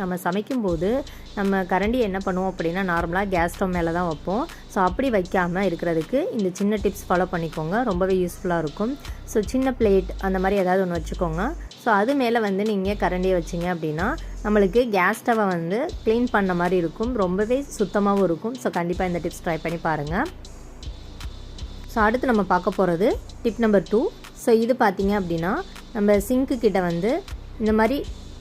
நம்ம சமைக்கும்போது நம்ம கரண்டி என்ன பண்ணுவோம் அப்படின்னா நார்மலாக கேஸ் ஸ்டவ் மேலே தான் வைப்போம். ஸோ அப்படி வைக்காமல் இருக்கிறதுக்கு இந்த சின்ன டிப்ஸ் ஃபாலோ பண்ணிக்கோங்க. ரொம்பவே யூஸ்ஃபுல்லாக இருக்கும். ஸோ சின்ன பிளேட் அந்த மாதிரி ஏதாவது ஒன்று வச்சுக்கோங்க. ஸோ அது மேலே வந்து நீங்கள் கரண்டியை வச்சிங்க அப்படின்னா நம்மளுக்கு கேஸ் ஸ்டவை வந்து க்ளீன் பண்ண மாதிரி இருக்கும். ரொம்பவே சுத்தமாகவும் இருக்கும். ஸோ கண்டிப்பாக இந்த டிப்ஸ் ட்ரை பண்ணி பாருங்கள் ஸோ அடுத்து நம்ம பார்க்க போகிறது டிப் நம்பர் டூ ஸோ இது பார்த்திங்க அப்படின்னா நம்ம சிங்க்கு கிட்ட வந்து இந்த மாதிரி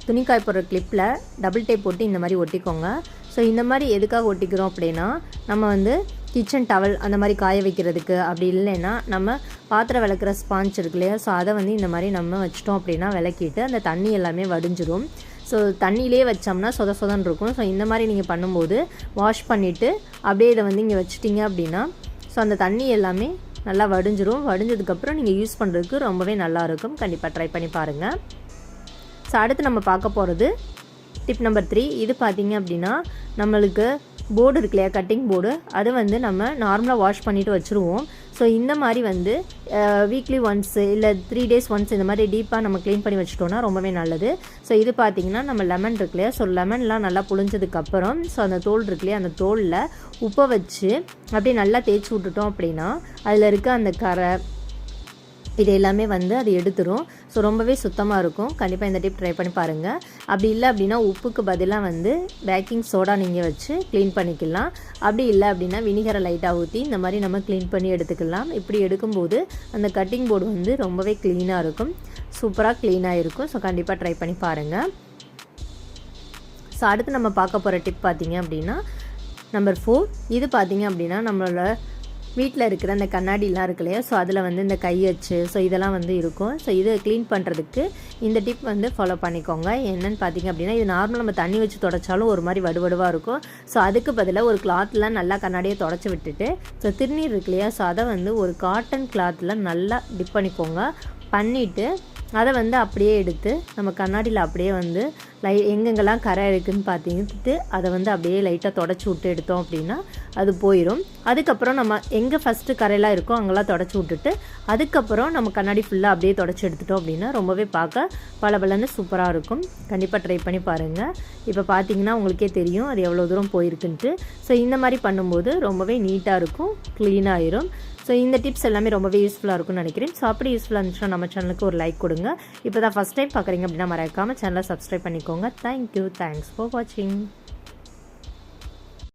துணிக்காய் போடுற கிளிப்பில் டபுள் டேப் போட்டு இந்த மாதிரி ஒட்டிக்கோங்க. ஸோ இந்த மாதிரி எதுக்காக ஒட்டிக்கிறோம் அப்படின்னா நம்ம வந்து கிச்சன் டவல் அந்த மாதிரி காய வைக்கிறதுக்கு அப்படி இல்லைன்னா நம்ம பாத்திரம் விளக்குற ஸ்பாஞ்ச் இருக்கு இல்லையா? ஸோ அதை வந்து இந்த மாதிரி நம்ம வச்சிட்டோம் அப்படின்னா விளக்கிட்டு அந்த தண்ணி எல்லாமே வடிஞ்சிரும். ஸோ தண்ணியிலே வச்சோம்னா சொத சொதன்னு இருக்கும். ஸோ இந்த மாதிரி நீங்கள் பண்ணும்போது வாஷ் பண்ணிவிட்டு அப்படியே இதை வந்து இங்கே வச்சிட்டிங்க அப்படின்னா ஸோ அந்த தண்ணி எல்லாமே நல்லா வடிஞ்சிரும். வடிஞ்சதுக்கப்புறம் நீங்கள் யூஸ் பண்ணுறதுக்கு ரொம்பவே நல்லாயிருக்கும் கண்டிப்பாக ட்ரை பண்ணி பாருங்கள் ஸோ அடுத்து நம்ம பார்க்க போகிறது டிப் நம்பர் த்ரீ இது பார்த்திங்க அப்படின்னா நம்மளுக்கு போர்டு இருக்கு இல்லையா கட்டிங் போர்டு அது வந்து நம்ம நார்மலாக வாஷ் பண்ணிவிட்டு வச்சுருவோம். ஸோ இந்த மாதிரி வந்து வீக்லி ஒன்ஸு இல்லை த்ரீ டேஸ் ஒன்ஸ் இந்த மாதிரி டீப்பாக நம்ம க்ளீன் பண்ணி வச்சுட்டோம்னா ரொம்பவே நல்லது. ஸோ இது பார்த்தீங்கன்னா நம்ம லெமன் இருக்கு இல்லையா ஸோ லெமன்லாம் நல்லா புழிஞ்சதுக்கப்புறம் ஸோ அந்த தோல் இருக்கு இல்லையா அந்த தோலில் உப்பை வச்சு அப்படியே நல்லா தேய்ச்சி விட்டுட்டோம் அப்படின்னா அதில் இருக்க அந்த கரை இது எல்லாமே வந்து அது எடுத்துரும். ஸோ ரொம்பவே சுத்தமாக இருக்கும். கண்டிப்பாக இந்த டிப் ட்ரை பண்ணி பாருங்கள் அப்படி இல்லை அப்படின்னா உப்புக்கு பதிலாக வந்து பேக்கிங் சோடா நீங்கள் வச்சு க்ளீன் பண்ணிக்கலாம். அப்படி இல்லை அப்படின்னா வினிகரை லைட்டாக ஊற்றி இந்த மாதிரி நம்ம க்ளீன் பண்ணி எடுத்துக்கலாம். இப்படி எடுக்கும்போது அந்த கட்டிங் போர்டு வந்து ரொம்பவே க்ளீனாக இருக்கும். சூப்பராக க்ளீனாக இருக்கும். ஸோ கண்டிப்பாக ட்ரை பண்ணி பாருங்கள் ஸோ அடுத்து நம்ம பார்க்க போகிற டிப் பார்த்தீங்க அப்படின்னா நம்பர் ஃபோர் இது பார்த்தீங்க அப்படின்னா நம்மளோட வீட்டில் இருக்கிற அந்த கண்ணாடிலாம் இருக்கு இல்லையா? ஸோ அதில் வந்து இந்த கை வச்சு ஸோ இதெல்லாம் வந்து இருக்கும். ஸோ இதை க்ளீன் பண்ணுறதுக்கு இந்த டிப் வந்து ஃபாலோ பண்ணிக்கோங்க. என்னென்னு பார்த்தீங்க அப்படின்னா இது நார்மல் நம்ம தண்ணி வச்சு தொடச்சாலும் ஒரு மாதிரி வடுவடுவாக இருக்கும். ஸோ அதுக்கு பதிலாக ஒரு கிளாத்தில் நல்லா கண்ணாடியை தொடச்சி விட்டுட்டு ஸோ திருநீர் இருக்கு இல்லையா? ஸோ அதை வந்து ஒரு காட்டன் கிளாத்தில் நல்லா டிப் பண்ணிக்கோங்க. பண்ணிவிட்டு அதை வந்து அப்படியே எடுத்து நம்ம கண்ணாடியில் அப்படியே வந்து லை எங்கெங்கெல்லாம் கரை இருக்குதுன்னு பார்த்துட்டு அதை வந்து அப்படியே லைட்டாக தொடச்சி விட்டு எடுத்தோம் அப்படின்னா அது போயிடும் அதுக்கப்புறம் நம்ம எங்கே ஃபஸ்ட்டு கரையெல்லாம் இருக்கோ அங்கெல்லாம் தொடச்சி விட்டுட்டு அதுக்கப்புறம் நம்ம கண்ணாடி ஃபுல்லாக அப்படியே தொடச்சி எடுத்துட்டோம் அப்படின்னா ரொம்பவே பார்க்க பளபளன்னு சூப்பராக இருக்கும். கண்டிப்பாக ட்ரை பண்ணி பாருங்கள் இப்போ பார்த்தீங்கன்னா உங்களுக்கே தெரியும் அது எவ்வளோ தூரம் போயிருக்குன்ட்டு. ஸோ இந்த மாதிரி பண்ணும்போது ரொம்பவே நீட்டாக இருக்கும் க்ளீனாகிடும் ஸோ இந்த டிப்ஸ் எல்லாமே ரொம்பவே யூஸ்ஃபுல்லாக இருக்கும்னு நினைக்கிறேன். ஸோ அப்படி யூஸ்ஃபுல்லாக இருந்துச்சுன்னா நம்ம சேனலுக்கு ஒரு லைக் கொடுங்க. இப்போ தான் ஃபஸ்ட் டைம் பார்க்குறீங்க அப்படின்னா மறக்காமல் சேனலை சப்ஸ்கிரைப் பண்ணிக்கோங்க தேங்க்யூ தேங்க்ஸ் ஃபார் வாட்சிங்